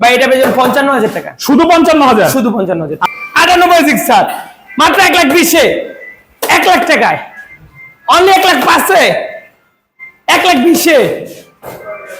ভাই এটা পেয়েছেন পঞ্চান্ন হাজার টাকা। শুধু পঞ্চান্ন হাজার? শুধু পঞ্চান্ন হাজার। আটানব্বই সিক্স স্যার মাত্র এক লাখ বিশে। এক লাখ টাকায়। অনলি এক লাখ পাঁচে। এক লাখ বিশে।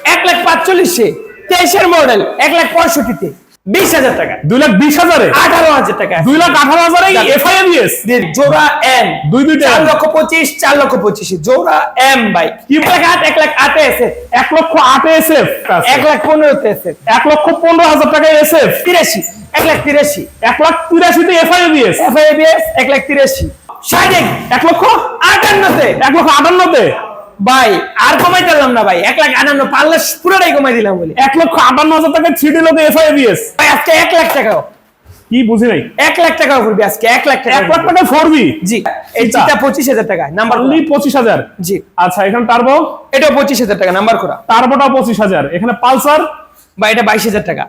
এক লাখ পাঁচচল্লিশে। তেইশের মডেল এক লাখ পঁয়ষট্টিতে। বিশ হাজার টাকা। দুই লাখ বিশ হাজারে? আঠারো হাজার টাকা। দুই লাখ আঠারো হাজারে এফআইএবিএস দিয়ে জোড়া এম দুই দুইটা চার লক্ষ পঁচিশ চার লক্ষ পঁচিশে। জোড়া এম ভাই। এক লাখ আট এক লাখ আটে এসে এক লক্ষ আট এসএফ এক লাখ পনেরোতে এসে এক লক্ষ পনেরো হাজার টাকা এসএফ তিরাশি। এক লাখ তিরাশি। এক লাখ তিরাশিতে এফআইএবিএস এফআইবিএস এক লাখ তিরাশি। ষাট এক লক্ষ? আটান্নতে। এক লক্ষ আটান্নতে? ভাই আর কমাই দিলাম না ভাই। এক লাখ আটান্ন পারলে পুরোটাই কমাই দিলাম বলি। এক লক্ষ আটান্ন হাজার টাকা থ্রি ডি লোকে এফআইএবিএস ভাই আজকে এক লাখ টাকাও কি বুঝি নাই? এক লাখ করবি আজকে এক লাখ টাকা এক লাখ টাকা জি চিটা পঁচিশ হাজার টাকা নাম্বার অনলি পঁচিশ হাজার? জি। আচ্ছা এখানে টার্বো এটাও পঁচিশ হাজার টাকা নাম্বার করা। টার্বোটা পঁচিশ হাজার। এখানে পালসার বা এটা বাইশ হাজার টাকা।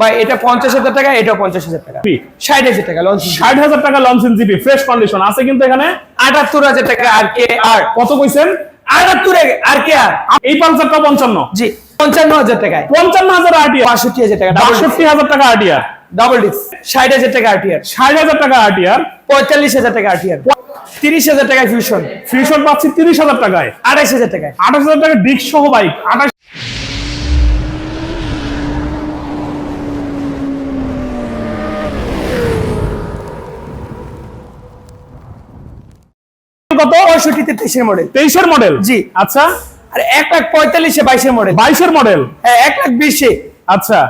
ভাই এটা পঞ্চাশ হাজার টাকা এটাও পঞ্চাশ হাজার টাকা। ষাট হাজার টাকা লঞ্চ ষাট হাজার টাকা লঞ্চ জিপি ফ্রেশ কন্ডিশন আছে কিন্তু এখানে? আটাত্তর হাজার টাকা আর কে আর কত কইছেন? আটাত্তর আর কে আর? এই পালসারটা পঞ্চান্ন। জি পঞ্চান্ন হাজার টাকায়। পঞ্চান্ন হাজার আরটিআর বাষট্টি হাজার টাকা বাষট্টি হাজার টাকা আরটিআর ডাবল ডিস্ক ষাট হাজার টাকা আরটিআর ষাট হাজার টাকা আরটিআর পঁয়তাল্লিশ হাজার টাকা আরটিআর তিরিশ হাজার টাকায় ফিউশন ফিউশন পাচ্ছি তিরিশ হাজার টাকায়। আঠাইশ হাজার টাকায়। আঠাশ হাজার টাকা ডিস্ক সহ বাইক আঠাশ কত? পঁয়ষট্টিতে তেইশের মডেল তেইশের মডেল জি। আচ্ছা। আর এক লাখ পঁয়তাল্লিশে বাইশের মডেল বাইশের মডেল হ্যাঁ এক লাখ বিশে। আচ্ছা।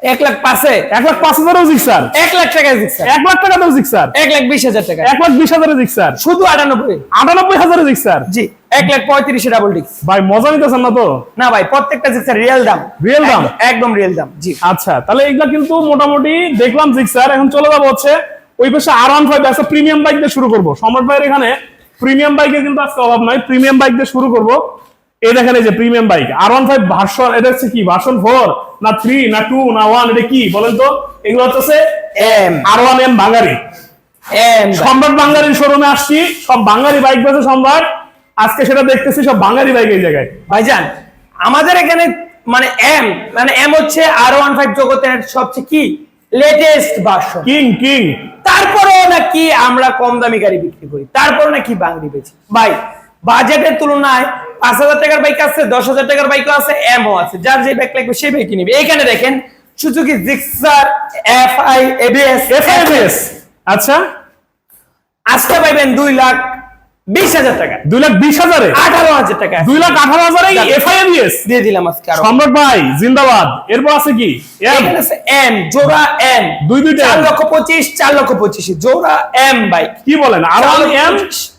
এক লাখ পাঁচে। এক লাখ পাঁচ হাজারও জিক্সার এক লাখ টাকা জিক্সার এক লাখ টাকা তো জিক্সার এক লাখ বিশ হাজার টাকা এক লাখ বিশ জিক্সার শুধু আটানব্বই। আটানব্বই জিক্সার জি এক লাখ পঁয়ত্রিশে ডাবল ডিস্ক ভাই মজা নিতেছেন না তো? না ভাই প্রত্যেকটা জিক্সার রিয়েল দাম। Real দাম? একদম- একদম রিয়েল দাম জি। আচ্ছা তাহলে এগুলা কিন্তু মোটামুটি দেখলাম জিক্সার এখন চলে যাব হচ্ছে ওই পাশে আর ওয়ান ফাইভ আছে প্রিমিয়াম বাইক দিয়ে শুরু করব। সম্রাট ভাইয়ের এখানে প্রিমিয়াম বাইকের কিন্তু আজকে অভাব নাই। প্রিমিয়াম বাইক দিয়ে শুরু করব। এই দেখেন এই যে premium bike R one five version এটা হচ্ছে কি? ভার্সন ফোর না থ্রি না টু না ওয়ান এটা কি? বলেন তো। এগুলো হচ্ছে M R one M Bangali Samrat বাঙালির শোরুমে আসছি। সব বাঙালি বাইক বেছে সম্রাট। আজকে সেটা দেখতেছি সব বাঙালি বাইক এই জায়গায়। ভাইজান আমাদের এখানে মানে এম মানে এম হচ্ছে আর ওয়ান ফাইভ জগতের সবচেয়ে কি? লেটেস্ট ভার্সন কিং কিং তারপরেও নাকি আমরা কম দামি গাড়ি বিক্রি করি। তারপর নাকি বাংলি বেচি। ভাই বাজেটের তুলনায় পাঁচ হাজার টাকার বাইক আছে দশ হাজার টাকার বাইকও আছে এমও আছে। যার যে বাইক লাগবে সেই বাইকই নিবে। এখানে দেখেন Suzuki Gixxer F I ABS FIS আচ্ছা। আজকে পাইবেন দুই লাখ বিশ হাজার টাকা। দুই লাখ বিশ হাজারে? আঠারো হাজার টাকা। দুই লাখ আঠারো হাজারে এফআইএস দিয়ে দিলাম আজকে সম্রাট ভাই জিন্দাবাদ। এরপর আছে কি? এম জোড়া এম দুই দুইটা চার লক্ষ পঁচিশ চার লক্ষ পঁচিশে। জোড়া এম বাইক কি বলেন? আর এম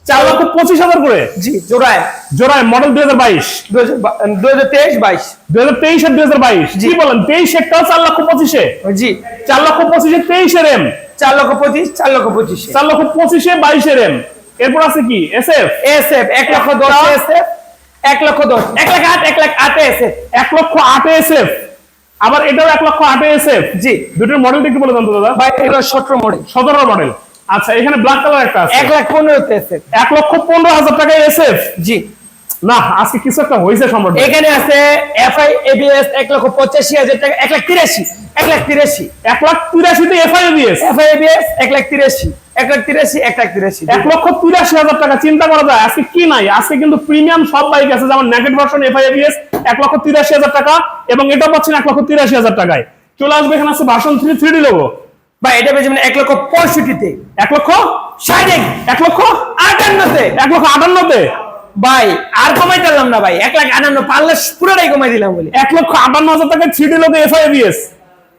চার লক্ষ পঁচিশ হাজার করে? জি জোড়া এম জোড়ায় মডেল দুই হাজার বাইশ। দু হাজার তেইশ বাইশ। দুই হাজার তেইশ আর দুই হাজার বাইশ। কি বলেন? তেইশ চার লক্ষ পঁচিশে? জি। চার লক্ষ পঁচিশে তেইশের এম চার লক্ষ পঁচিশ চার লক্ষ পঁচিশে। চার লক্ষ পঁচিশে বাইশের এম এরপর আছে কি? এস এফ এস এফ এক লক্ষ দশ এস এফ এক লক্ষ দশ। এক লাখ আট এক লাখ আটে এস এফ এক লক্ষ আটে এস এফ আবার এটাও এক লক্ষ আটে এস এফ জি। দুটোর মডেলটা একটু বলে দেন তো দাদা। ভাই এগুলো সতেরো মডেল সতেরো মডেল আচ্ছা এখানে ব্ল্যাক কালার একটা আছে। এক লাখ পনেরোতে এস এফ এক লক্ষ পনেরো হাজার টাকা এস এফ জি। না আজকে কিছু একটা হয়েছে সম্রাট এখানে আছে এফ আই এবিএস এক লক্ষ পঁচাশি হাজার টাকা এক লাখ তিরাশি এক লাখ তিরাশি। এক লাখ তিরাশিতে এফআইবিএস এফ আই এবিএস এক লাখ তিরাশি। এক লাখ তিরাশি এক লাখ তিরাশি। এক লক্ষ তিরাশি হাজার টাকা চিন্তা করা যায় আজকে কি নাই? আজকে কিন্তু প্রিমিয়াম সব বাইক আছে যেমন নেগেট ভার্সন এফআইবিএস এক লক্ষ তিরাশি হাজার টাকা এবং এটা পাচ্ছেন এক লক্ষ তিরাশি হাজার টাকায়। চলে আসবে এখানে আছে version three three D logo এটা পেয়েছে মানে এক লক্ষ পঁয়ষট্টিতে। এক লক্ষ ষাট? এক লক্ষ আটান্নতে। এক লক্ষ আটান্নতে? ভাই আর কমাই দিলাম না ভাই এক লাখ আটান্ন পারলে পুরোটাই কমাই দিলাম বলি। এক লক্ষ আটান্ন হাজার টাকা থ্রি ডি লোগো এফআইবিএস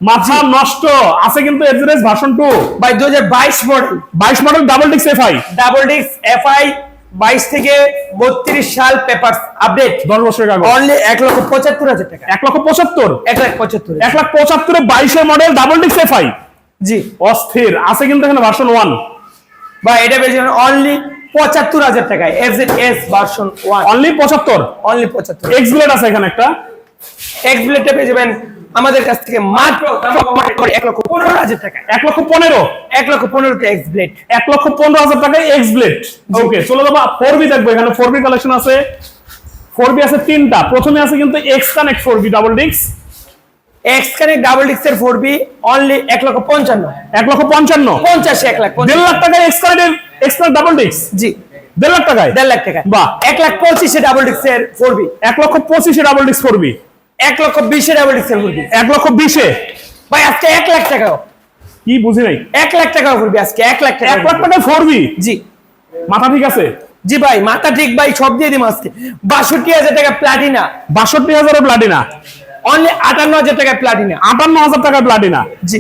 মাথা নষ্ট। আছে কিন্তু এভারেজ ভার্সন টু বাই দু হাজার বাইশ মডেল বাইশ মডেল ডাবল ডিক্স এফআই ডাবল ডিস্ক এফআই বাইশ থেকে বত্রিশ সাল পেপার আপডেট দশ বছরের কাগজ। অনলি এক লক্ষ পঁচাত্তর হাজার টাকা। এক লক্ষ পঁচাত্তর। এক লাখ পঁচাত্তর। এক লাখ পঁচাত্তরে বাইশের মডেল ডাবল ডিক্স এফআই জি। অস্থির। আছে কিন্তু এখানে ভার্সন ওয়ান ভাই এটা পেয়েছে অনলি পঁচাত্তর হাজার টাকায় FZ S version one only পঁচাত্তর। অনলি পঁচাত্তর। এক্স ব্লেড আছে এখানে একটা। এক্স ব্লেডটা পেয়ে যাবেন আমাদের কাছ থেকে মাত্র এক লক্ষ পনেরো হাজার টাকা। এক লক্ষ পনেরো? এক লক্ষ পনেরোতে এক্স ব্লেড এক লক্ষ পনেরো হাজার টাকায় এক্স ব্লেড ওকে চলে যাব ফোর বি দেখব। এখানে ফোর বি কালেকশন আছে। ফোর বি আছে তিনটা। প্রথমে আছে কিন্তু X connect four B double ডিক্স এক্স কানেক্ট ডাবল ডিক্সের ফোর বি অনলি এক লক্ষ পঞ্চান্ন। এক লক্ষ পঞ্চান্ন? পঞ্চাশি এক লাখ দেড় লাখ টাকায় এক্সট্রা এক্সট্রা ডাবল ডিস্ক জি। দেড় লাখ টাকায়? দেড় লাখ টাকা বাহ। এক লাখ পঁচিশে ডাবল ডিক্সের ফোর বি এক লক্ষ পঁচিশে ডাবল ডিস্ক করবি এক লক্ষ বিশে ডাবল ডিক্সের ফোর বি এক লক্ষ বিশে? ভাই আজকে এক লাখ টাকা। কি বুঝি নাই? এক লাখ টাকা করবি আজকে এক লাখ টাকা এক লাখ টাকায় ফোরবি? জি। মাথা ঠিক আছে? জি ভাই মাথা ঠিক ভাই সব দিয়ে দিম আজকে। বাষট্টি হাজার টাকা প্লাটিনা বাষট্টি হাজারের প্লাটিনা অনলি আটান্ন হাজার টাকা প্লাটিনা আটান্ন হাজার টাকায় প্লাটিনা জি।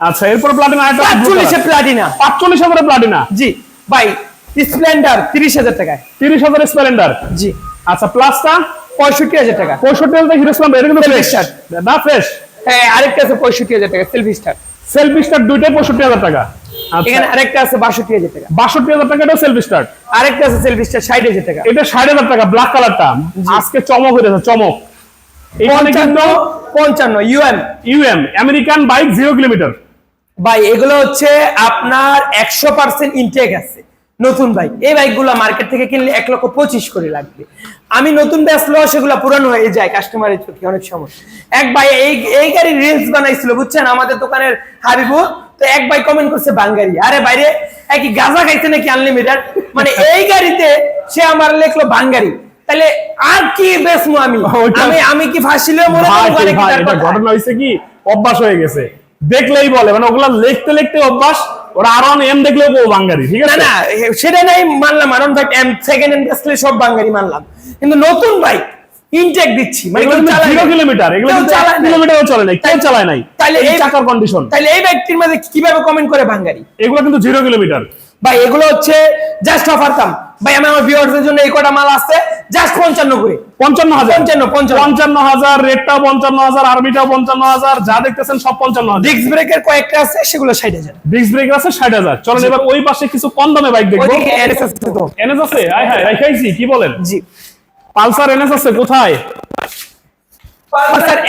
আচ্ছা এরপর প্লাটিনা পাঁচচল্লিশে প্লাটিনা পাঁচচল্লিশ হাজারের প্লাটিনা জি। ভাই স্প্লেন্ডার তিরিশ হাজার টাকায়। তিরিশ হাজার স্প্লেন্ডার জি। আচ্ছা প্লাসটা পঁয়ষট্টি হাজার টাকা। পঁয়ষট্টি হাজার হিরো এটা কিন্তু ফ্রেশ না ফ্রেশ হ্যাঁ আরেকটা আছে পঁয়ষট্টি হাজার টাকা সেলফি স্টার সেলফি স্টার দুইটাই পঁয়ষট্টি হাজার টাকা। আচ্ছা। এখানে আরেকটা আছে বাষট্টি হাজার টাকা। বাষট্টি হাজার টাকা সেলফি স্টার আরেকটা আছে সেলফি স্টার ষাট হাজার টাকা। এটা ষাট হাজার টাকা ব্ল্যাক কালারটা আজকে চমক হয়েছে চমক। এখানে পঞ্চান্ন কিন্তু পঞ্চান্ন UM UM American bike zero kilometre ভাই এগুলো হচ্ছে আপনার একশো পার্সেন্ট ইনটেক আছে। নতুন বাইক এই বাইকগুলো মার্কেট থেকে কিনলে এক লক্ষ পঁচিশ করে লাগবে। আমি নতুন বেসলো সেগুলো পুরানো হয়ে যায় কাস্টমারের চোখে অনেক সময়। এক ভাই এই এই গাড়ির রিলস বানাইছিল বুঝছেন? আমাদের দোকানের হাবিবু তো এক ভাই কমেন্ট করছে বাঙ্গারি আরে বাইরে একই গাঁজা খাইছে নাকি আনলিমিটেড মানে এই গাড়িতে সে আমার লেখলো বাঙ্গারি তাহলে আর কি বেসমু আমি? আমি আমি কি ফাঁসিলে মনে কথা? ঘটনা হয়েছে কি? অভ্যাস হয়ে গেছে। দেখলেই বলে মানে ওগুলা লিখতে লিখতে অভ্যাস ওরা আরও এম দেখলেও বউ বাঙ্গারি ঠিক আছে? না সেটা নাই মানলাম। আরন ভাই সেকেন্ড হ্যান্ড আসলে সব বাঙালি মানলাম। কিন্তু নতুন বাইক ইনটেক দিচ্ছি মানে জিরো কিলোমিটার এগুলো চালায় কিলোমিটারও চলে নাই কেউ চালায় নাই তাহলে এই চাকার কন্ডিশন তাহলে এই বাইকটির মধ্যে কীভাবে কমেন্ট করে বাঙালি? এগুলো কিন্তু জিরো কিলোমিটার ভাই এগুলো হচ্ছে জাস্ট অফার দাম। ভাই আমি আমার ভিউয়ার্সদের জন্য এই কটা মাল আছে জাস্ট পঞ্চান্ন করে। পঞ্চান্ন হাজার। পঞ্চান্ন, পঞ্চান্ন। পঞ্চান্ন হাজার রেডটাও পঞ্চান্ন হাজার আরবিটাও পঞ্চান্ন হাজার যা দেখতেছেন সব পঞ্চান্ন হাজার। ডিস্ক ব্রেকের কয়েকটা আছে সেগুলো ষাট হাজার। ডিস্ক ব্রেকার আছে ষাট হাজার। চলেন এবার ওই পাশে কিছু কম দামে বাইক দেখব। ওইদিকে আছে তো। এনএস আছে? আয় হায় রাখাইছি কি বলেন? জি। পালসার এনএস আছে কোথায়?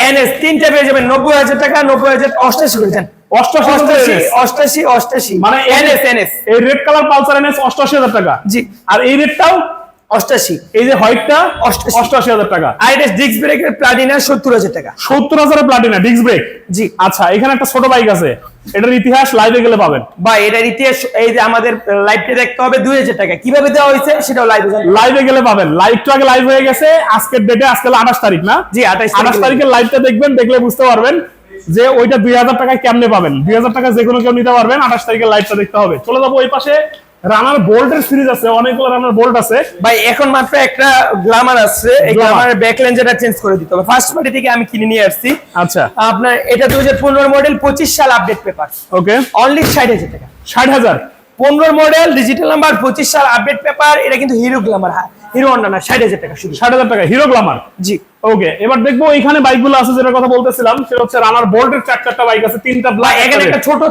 এনএস তিনটে পেয়ে যাবেন নব্বই হাজার টাকা নব্বই হাজার অষ্টাশি করে যান অষ্টাশি অষ্টাশি মানে এনএস এনএস এই রেড কালার পালসার এনএস অষ্টাশি হাজার টাকা। জি। আর এই রেডটাও অষ্টাশি। এই যে হোয়াইটটা অষ্টাশি। হাজার টাকা। আর এটা ডিস্ক ব্রেকের প্লাটিনা সত্তর হাজার টাকা। সত্তর হাজারের প্লাটিনা ডিস্ক ব্রেক জি। আচ্ছা এখানে একটা ছোট বাইক আছে। এটার ইতিহাস লাইভে গেলে পাবেন। বা এটার ইতিহাস এই যে আমাদের লাইভটা দেখতে হবে দুই হাজার টাকা। কীভাবে দেওয়া হয়েছে সেটাও লাইভে লাইভে গেলে পাবেন। লাইভটা আগে লাইভ হয়ে গেছে আজকের ডেটে আজকে আঠাশ তারিখ না? জি, 28 আঠাশ তারিখে। তারিখের লাইভটা দেখবেন দেখলে বুঝতে পারবেন যে ওইটা দুই হাজার টাকায় কেমনে পাবেন। দুই হাজার টাকা যে কোনো কেউ নিতে পারবেন আঠাশ তারিখের লাইভটা দেখতে হবে। চলে যাব ওই পাশে। রানার বোল্টের সিরিজ আছে অনেকগুলো রানার বোল্ট আছে। ভাই এখন মাত্র একটা গ্লামার আছে এই। গ্লামারের ব্যাক লেন্সটা চেঞ্জ করে দিতে হবে। ফার্স্ট পার্টি থেকে আমি কিনে নিয়ে আসছি। আচ্ছা। আপনার এটা দুই হাজার পনেরো মডেল পঁচিশ সাল আপডেট পেপার ওকে অনলি ষাট হাজার টাকা। ষাট হাজার? পনেরো মডেল ডিজিটাল নাম্বার পঁচিশ সাল আপডেট পেপার এটা কিন্তু হিরো গ্লামার হিরো হন্ডা না ষাট হাজার টাকা শুধু। ষাট হাজার টাকা হিরো গ্লামার? জি। ওকে এবার দেখব এখানে বাইকগুলো আছে যেটা কথা বলতেছিলাম সেটা হচ্ছে রানার বোল্টের চার চারটা বাইক আছে তিনটা ব্ল্যাক এখানে একটা ছোট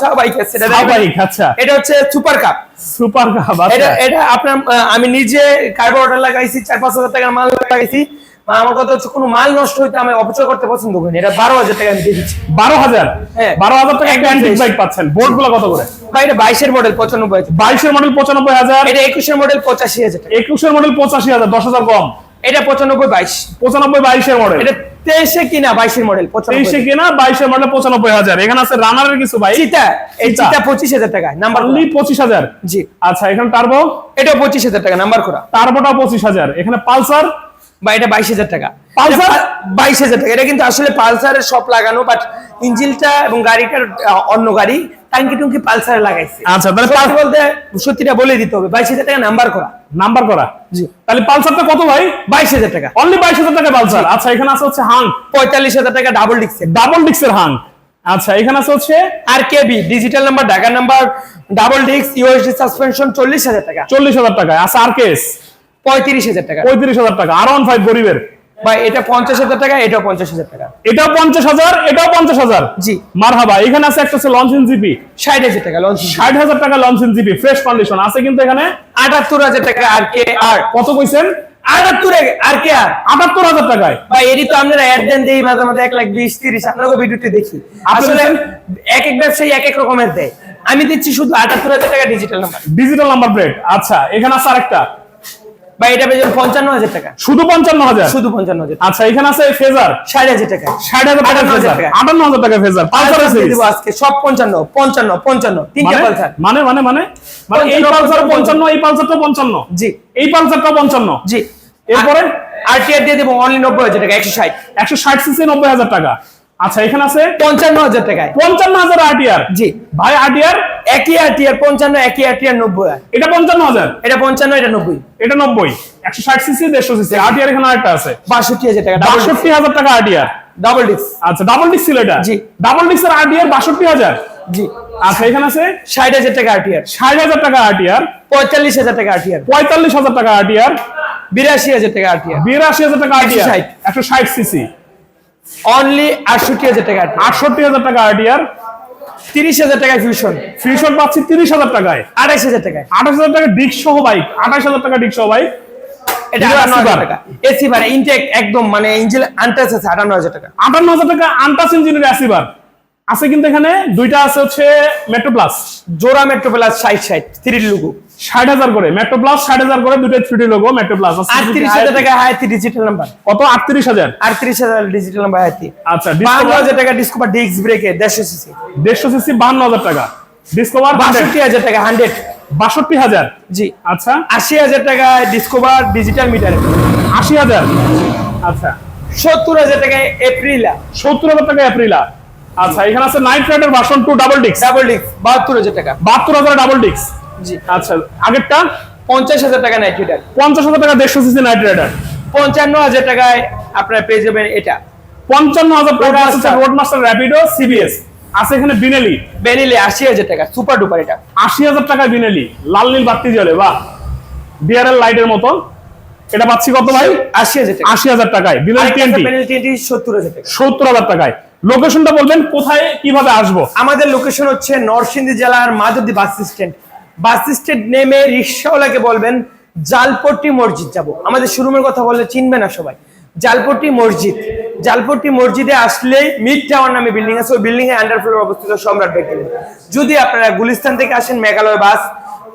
ছা বাইক আছে এটা বাইক আচ্ছা। এটা হচ্ছে সুপার কাপ সুপার কাপ এটা এটা আপনার আমি নিজে কার্বোরেটর লাগাইছি চার পাঁচ হাজার টাকার মাল লাগাইছি। আর আমার কথা হচ্ছে কোনো মাল নষ্ট হইতে আমি অপচয় করতে পছন্দ করি এটা বারো হাজার টাকা আমি দিয়ে দিচ্ছি। বারো হাজার? হ্যাঁ। বারো হাজার টাকা একটা অ্যান্টিক বাইক পাচ্ছেন। বোর্ডগুলো কত করে? ভাই এটা বাইশের মডেল পঁচানব্বই হাজার। বাইশের মডেল পঁচানব্বই হাজার? এটা একুশের মডেল পঁচাশি হাজার একুশের মডেল পঁচাশি হাজার দশ হাজার কম। এটা পঁচানব্বই বাইশ। পঁচানব্বই বাইশের মডেল এটা তেইশে কিনা বাইশের মডেল তেইশে কিনা বাইশের মডেল পঁচানব্বই হাজার। এখানে আছে রানারের কিছু বাইক চিতা। এই। চিতা। পঁচিশ হাজার টাকা নাম্বার অনলি পঁচিশ হাজার? জি। আচ্ছা এখানে টার্বো এটা পঁচিশ হাজার টাকা নাম্বার করা। টার্বোটা পঁচিশ হাজার। এখানে পালসার বা এটা বাইশ হাজার টাকা। পালসার? বাইশ হাজার টাকা। এটা কিন্তু আসলে পালসারের সব লাগানো বাট ইঞ্জিনটা এবং গাড়িটার অন্য গাড়ি টাঙ্কি টুঙ্কি পালসারে লাগাইছে। আচ্ছা তাহলে সত্যি পাল- বলতে সত্যিটা বলে দিতে হবে। বাইশ হাজার টাকা নাম্বার করা। নাম্বার করা? জি। তাহলে পালসারটা কত ভাই? বাইশ হাজার টাকা। অনলি বাইশ হাজার টাকা পালসার। আচ্ছা এখানে আছে হচ্ছে হাং পঁয়তাল্লিশ হাজার টাকা ডাবল ডিক্সের ডাবল ডিক্সের হাং আচ্ছা এখানে আছে হচ্ছে আর কেবি ডিজিটাল নাম্বার ঢাকার নাম্বার ডাবল ডিক্স ইউএসডি সাসপেনশন চল্লিশ হাজার টাকা। চল্লিশ হাজার টাকা আছে আর কেস পঁয়ত্রিশ হাজার টাকা। পঁয়ত্রিশ হাজার টাকা। আর ওয়ান ফাইভ গরিবের। বা এটা পঞ্চাশ হাজার টাকা এটাও পঞ্চাশ হাজার টাকা। এটাও পঞ্চাশ হাজার এটাও পঞ্চাশ হাজার। জি। মারহাবা এখানে আছে একটা লঞ্চ জিপি ষাট হাজার টাকা লঞ্চ ষাট হাজার টাকা লঞ্চ জিপি ফ্রেশ কন্ডিশন আছে কিন্তু এখানে? আটাত্তর হাজার টাকা আর কে আর কত কইছেন? আটাত্তর আর কে আর আটাত্তর হাজার টাকায়। বা এরই তো আপনারা অ্যাড দেন দেই মাঝে মাঝে এক লাখ বিশ তিরিশ আপনাকে ভিডিওতে দেখি। আসলে এক এক ব্যবসায়ী এক এক রকমের দেয়। আমি দিচ্ছি শুধু আটাত্তর হাজার টাকা digital number digital number plate আচ্ছা এখানে আছে আরেকটা। ভাই এটা পেয়ে যাবেন পঞ্চান্ন হাজার টাকা। শুধু পঞ্চান্ন হাজার? শুধু পঞ্চান্ন হাজার আচ্ছা এখানে আছে ফেজার? ষাট হাজার টাকা। ষাট হাজার টাকা ফেজার। আটান্ন হাজার টাকা ফেজার। পালসার আছে আজকে। সব পঞ্চান্ন পঞ্চান্ন পঞ্চান্ন। তিনটা পালসার। মানে মানে মানে? মানে এই পঞ্চান্ন, পালসার পঞ্চান্ন। পঞ্চান্ন এই পালসারটা পঞ্চান্ন? জি। এই পালসারটা পঞ্চান্ন? জি। এরপরে? আর টিআর দিয়ে দেবো অনলি নব্বই হাজার টাকা একশো ষাট। একশো ষাট সিসি নব্বই হাজার টাকা। আচ্ছা এখানে আছে পঞ্চান্ন হাজার টাকায়। পঞ্চান্ন হাজার আরটিআর জি। ভাই আরটিআর একই আর টিআর পঞ্চান্ন একই আর টিআর নব্বই। এটা পঞ্চান্ন হাজার? এটা পঞ্চান্ন এটা নব্বই। এটা নব্বই। একশো ষাট সিসি দেড়শো সিসি আরটিআর এখানে আরেকটা আছে। বাষট্টি হাজার টাকা বাষট্টি হাজার টাকা আরটিআর ডাবল ডিস্ক আচ্ছা ডাবল ডিস্ক ছিল এটা? জি। ডাবল ডিস্কের আরটিআর বাষট্টি হাজার? জি। আচ্ছা এখানে আছে? ষাট হাজার টাকা আরটিআর ষাট হাজার টাকা আরটিআর পঁয়তাল্লিশ হাজার টাকা আরটিআর পঁয়তাল্লিশ হাজার টাকা আরটিআর বিরাশি হাজার টাকা আরটিআর বিরাশি হাজার টাকা আরটিআর 160 একশো ষাট সিসি অনলি আটষট্টি হাজার টাকা আটষট্টি হাজার টাকা আরটিআর তিরিশ হাজার টাকায় ফিউশন ফিউশন পাচ্ছি তিরিশ হাজার টাকায়। আঠাইশ হাজার টাকায়। আঠাশ হাজার টাকা ডিস্ক সহ বাইক আঠাশ হাজার টাকা ডিস্ক সহ বাইক এসি বার ইনটেক একদম মানে ইঞ্জিন আনটাচ আছে আটান্ন হাজার টাকা। আটান্ন হাজার টাকা আনটাস ইঞ্জিনের অ্যাসিভার আছে কিন্তু এখানে দুইটা আছে হচ্ছে মেট্রো প্লাস জোড়া মেট্রো প্লাস ষাট ষাট থ্রি লুগু ষাট হাজার করে মেট্রো প্লাস ষাট হাজার করে দুটো থ্রি লোগো মেট্রো প্লাস আটত্রিশ হাজার টাকা হায়াতি ডিজিটাল নাম্বার কত? আটত্রিশ হাজার। আটত্রিশ হাজার ডিজিটাল নাম্বার হায়াতি আচ্ছা বান্ন হাজার টাকা ডিসকভার ডিস্ক ব্রেকে দেড়শো সিসি দেড়শো সিসি বান্ন হাজার টাকা। ডিসকভার বাষট্টি হাজার টাকা হান্ড্রেড বাষট্টি হাজার। জি। আচ্ছা। আশি হাজার টাকা ডিসকভার ডিজিটাল মিটার আশি হাজার। আচ্ছা। সত্তর হাজার টাকায় এপ্রিলা সত্তর হাজার টাকা এপ্রিলা আচ্ছা এখানে আছে Night Rider version two double disc double বাহাত্তর হাজার টাকা। বাহাত্তর হাজার ডাবল ডিস্ক জি। আচ্ছা আগেরটা? পঞ্চাশ হাজার টাকা নাইট পঞ্চাশ হাজার টাকা দেড়শো সিসি নাইট রাইডার পঞ্চান্ন হাজার টাকায় আপনারা পেয়ে যাবেন এটা। পঞ্চান্ন হাজার টাকা আছে Roadmaster। Road Master Rapido CBS আছে এখানে বিনেলি বেনিলে আশি হাজার টাকা সুপার ডুপার এটা। আশি হাজার টাকা বিনেলি লাল নীল বাতি জ্বলে বাহ। ডিআরএল লাইটের মতো। এটা পাচ্ছি কত ভাই? আশি হাজার টাকা। আশি হাজার টাকায়। বিনেলি টিএনটি বেনিল টিএনটি সত্তর হাজার টাকা। সত্তর হাজার টাকায়। লোকেশনটা বলবেন, কোথায়, কীভাবে আসব? আমাদের লোকেশন হচ্ছে নরসিংদী জেলার Madhabdi bus stand bus stand নেমে রিক্সাওয়ালাকে বলবেন, জালপট্টি মসজিদ যাব। আমাদের শোরুমের কথা বললে চিনবে না সবাই। জালপট্টি মসজিদ। জালপট্টি মসজিদে আসলে মিড টাওয়ার নামে বিল্ডিং আছে। ওই বিল্ডিং এর আন্ডার ফ্লোর অবস্থিত সম্রাট বেকারি যদি আপনারা গুলিস্তান থেকে আসেন, মেঘালয় বাস,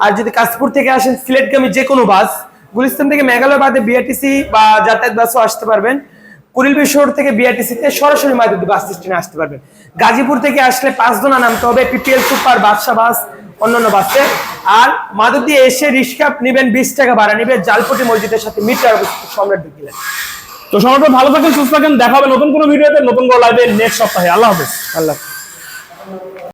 আর যদি কাশপুর থেকে আসেন, সিলেটগামী যে কোনো বাস, গুলিস্তান থেকে মেঘালয় বাদে বিআরটিসি বা যাতায়াত বাসও আসতে পারবেন। কুড়িলবি শহর থেকে বিআরটিসিতে সরাসরি মাধবদী বাস স্টেশনে আসতে পারবেন। গাজীপুর থেকে আসলে পাঁচজনা নামতে হবে পিপিএল সুপার বাদশা বাস অন্যান্য বাসে আর মাদুদ্দি এসে রিক্সা নেবেন বিশ টাকা ভাড়া নেবে জালপটি মসজিদের সাথে মিটার সম্রাট ঢুকিলেন তো সবাই ভালো থাকেন সুস্থ থাকেন দেখা হবে নতুন কোনো ভিডিওতে নতুন কোনো লাইভে নেক্সট সপ্তাহে। আল্লাহ হাফেজ। আল্লাহ।